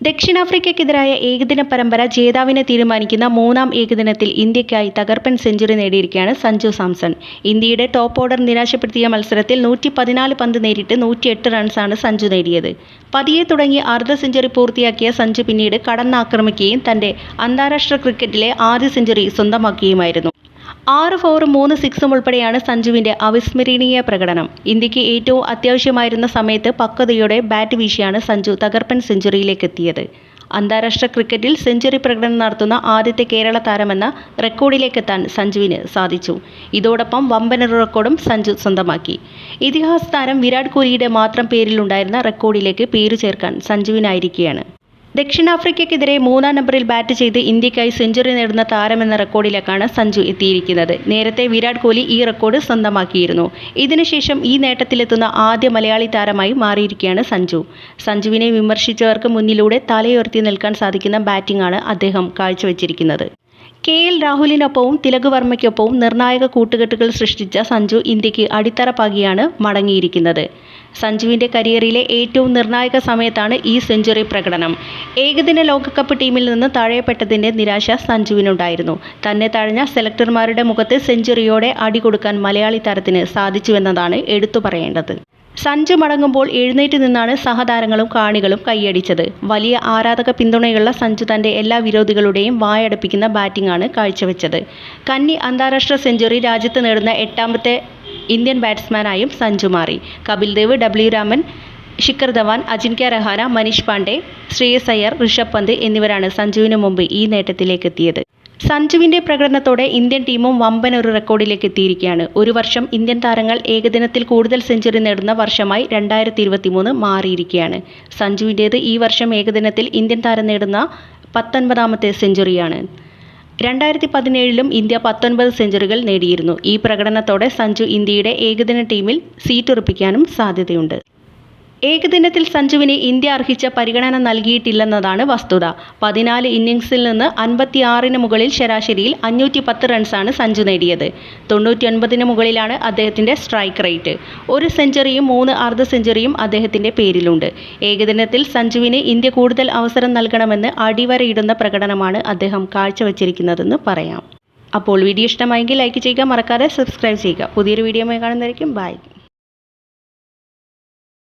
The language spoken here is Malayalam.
ദക്ഷിണാഫ്രിക്കയ്ക്കെതിരായ ഏകദിന പരമ്പര ജേതാവിനെ തീരുമാനിക്കുന്ന മൂന്നാം ഏകദിനത്തിൽ ഇന്ത്യയ്ക്കായി തകർപ്പൻ സെഞ്ചുറി നേടിയിരിക്കുകയാണ് സഞ്ജു സാംസൺ. ഇന്ത്യയുടെ ടോപ്പ് ഓർഡർ നിരാശപ്പെടുത്തിയ മത്സരത്തിൽ നൂറ്റി പതിനാല് പന്ത് നേരിട്ട് നൂറ്റിയെട്ട് റൺസാണ് സഞ്ജു നേടിയത്. പതിയെ തുടങ്ങി അർദ്ധ സെഞ്ചുറി പൂർത്തിയാക്കിയ സഞ്ജു പിന്നീട് കടന്നാക്രമിക്കുകയും തന്റെ അന്താരാഷ്ട്ര ക്രിക്കറ്റിലെ ആദ്യ സെഞ്ചുറി സ്വന്തമാക്കുകയുമായിരുന്നു. ആറ് ഫോറും മൂന്ന് സിക്സും ഉൾപ്പെടെയാണ് സഞ്ജുവിന്റെ അവിസ്മരണീയ പ്രകടനം. ഇന്ത്യയ്ക്ക് ഏറ്റവും അത്യാവശ്യമായിരുന്ന സമയത്ത് പക്വതയോടെ ബാറ്റ് വീശിയാണ് സഞ്ജു തകർപ്പൻ സെഞ്ചുറിയിലേക്ക് എത്തിയത് അന്താരാഷ്ട്ര ക്രിക്കറ്റിൽ സെഞ്ചുറി പ്രകടനം നടത്തുന്ന ആദ്യത്തെ കേരള താരമെന്ന റെക്കോർഡിലേക്കെത്താൻ സഞ്ജുവിന് സാധിച്ചു. ഇതോടൊപ്പം വമ്പൻ റെക്കോർഡും സഞ്ജു സ്വന്തമാക്കി. ഇതിഹാസ താരം വിരാട് കോഹ്ലിയുടെ മാത്രം പേരിലുണ്ടായിരുന്ന റെക്കോർഡിലേക്ക് പേരു ചേർക്കാൻ സഞ്ജുവിനായിരിക്കുകയാണ്. ദക്ഷിണാഫ്രിക്കയ്ക്കെതിരെ മൂന്നാം നമ്പറിൽ ബാറ്റ് ചെയ്ത് ഇന്ത്യക്കായി സെഞ്ചുറി നേടുന്ന താരമെന്ന റെക്കോർഡിലേക്കാണ് സഞ്ജു എത്തിയിരിക്കുന്നത്. നേരത്തെ വിരാട് കോഹ്ലി ഈ റെക്കോർഡ് സ്വന്തമാക്കിയിരുന്നു. ഇതിനുശേഷം ഈ നേട്ടത്തിലെത്തുന്ന ആദ്യ മലയാളി താരമായി മാറിയിരിക്കുകയാണ് സഞ്ജു. സഞ്ജുവിനെ വിമർശിച്ചവർക്ക് മുന്നിലൂടെ തലയുയർത്തി നിൽക്കാൻ സാധിക്കുന്ന ബാറ്റിംഗാണ് അദ്ദേഹം കാഴ്ചവെച്ചിരിക്കുന്നത്. കെ എൽ രാഹുലിനൊപ്പവും തിലക് വർമ്മയ്ക്കൊപ്പവും നിർണായക കൂട്ടുകെട്ടുകൾ സൃഷ്ടിച്ച സഞ്ജു ഇന്ത്യയ്ക്ക് അടിത്തറ പാകിയാണ് മടങ്ങിയിരിക്കുന്നത്. സഞ്ജുവിന്റെ കരിയറിലെ ഏറ്റവും നിർണായക സമയത്താണ് ഈ സെഞ്ചുറി പ്രകടനം. ഏകദിന ലോകകപ്പ് ടീമിൽ നിന്ന് തഴയപ്പെട്ടതിന്റെ നിരാശ സഞ്ജുവിനുണ്ടായിരുന്നു. തന്നെ തഴഞ്ഞ സെലക്ടർമാരുടെ മുഖത്ത് സെഞ്ചുറിയോടെ അടി കൊടുക്കാൻ മലയാളി താരത്തിന് സാധിച്ചുവെന്നതാണ് എടുത്തു പറയേണ്ടത്. സഞ്ജു മടങ്ങുമ്പോൾ എഴുന്നേറ്റ് നിന്നാണ് സഹതാരങ്ങളും കാണികളും കൈയടിച്ചത്. വലിയ ആരാധക പിന്തുണയുള്ള സഞ്ജു തന്റെ എല്ലാ വിരോധികളുടെയും വായടപ്പിക്കുന്ന ബാറ്റിംഗാണ് കാഴ്ചവെച്ചത്. കന്നി അന്താരാഷ്ട്ര സെഞ്ചുറി രാജ്യത്ത് നേടുന്ന എട്ടാമത്തെ ഇന്ത്യൻ ബാറ്റ്സ്മാനായും സഞ്ജു മാറി. കപിൽ ദേവ് ഡബ്ല്യു രാമൻ ശിഖർ ധവാൻ അജിൻക്യ രഹാന മനീഷ് പാണ്ഡെ ശ്രേയസ് അയ്യർ ഋഷഭ് പന്ത് എന്നിവരാണ് സഞ്ജുവിന് മുമ്പ് ഈ നേട്ടത്തിലേക്ക് എത്തിയത് സഞ്ജുവിന്റെ പ്രകടനത്തോടെ ഇന്ത്യൻ ടീമും വമ്പൻ ഒരു റെക്കോർഡിലേക്ക് എത്തിയിരിക്കുകയാണ്. ഒരു വർഷം ഇന്ത്യൻ താരങ്ങൾ ഏകദിനത്തിൽ കൂടുതൽ സെഞ്ചുറി നേടുന്ന വർഷമായി രണ്ടായിരത്തി ഇരുപത്തിമൂന്ന് മാറിയിരിക്കുകയാണ്. സഞ്ജുവിന്റേത് ഈ വർഷം ഏകദിനത്തിൽ ഇന്ത്യൻ താരം നേടുന്ന പത്തൊൻപതാമത്തെ സെഞ്ചുറിയാണ്. രണ്ടായിരത്തി പതിനേഴിലും ഇന്ത്യ പത്തൊൻപത് സെഞ്ചുറികൾ നേടിയിരുന്നു. ഈ പ്രകടനത്തോടെ സഞ്ജു ഇന്ത്യയുടെ ഏകദിന ടീമിൽ സീറ്റുറപ്പിക്കാനും സാധ്യതയുണ്ട്. ഏകദിനത്തിൽ സഞ്ജുവിന് ഇന്ത്യ അർഹിച്ച പരിഗണന നൽകിയിട്ടില്ലെന്നതാണ് വസ്തുത. പതിനാല് ഇന്നിംഗ്സിൽ നിന്ന് അൻപത്തിയാറിന് മുകളിൽ ശരാശരിയിൽ അഞ്ഞൂറ്റി പത്ത് റൺസാണ് സഞ്ജു നേടിയത്. തൊണ്ണൂറ്റിയൊൻപതിന് മുകളിലാണ് അദ്ദേഹത്തിന്റെ സ്ട്രൈക്ക് റേറ്റ്. ഒരു സെഞ്ചുറിയും മൂന്ന് അർദ്ധ സെഞ്ചുറിയും അദ്ദേഹത്തിന്റെ പേരിലുണ്ട്. ഏകദിനത്തിൽ സഞ്ജുവിന് ഇന്ത്യ കൂടുതൽ അവസരം നൽകണമെന്ന് അടിവരയിടുന്ന പ്രകടനമാണ് അദ്ദേഹം കാഴ്ചവെച്ചിരിക്കുന്നതെന്ന് പറയാം. അപ്പോൾ വീഡിയോ ഇഷ്ടമായെങ്കിൽ ലൈക്ക് ചെയ്യുക മറക്കാതെ സബ്സ്ക്രൈബ് ചെയ്യുക. പുതിയൊരു വീഡിയോ കാണുന്നതായിരിക്കും. ബൈ.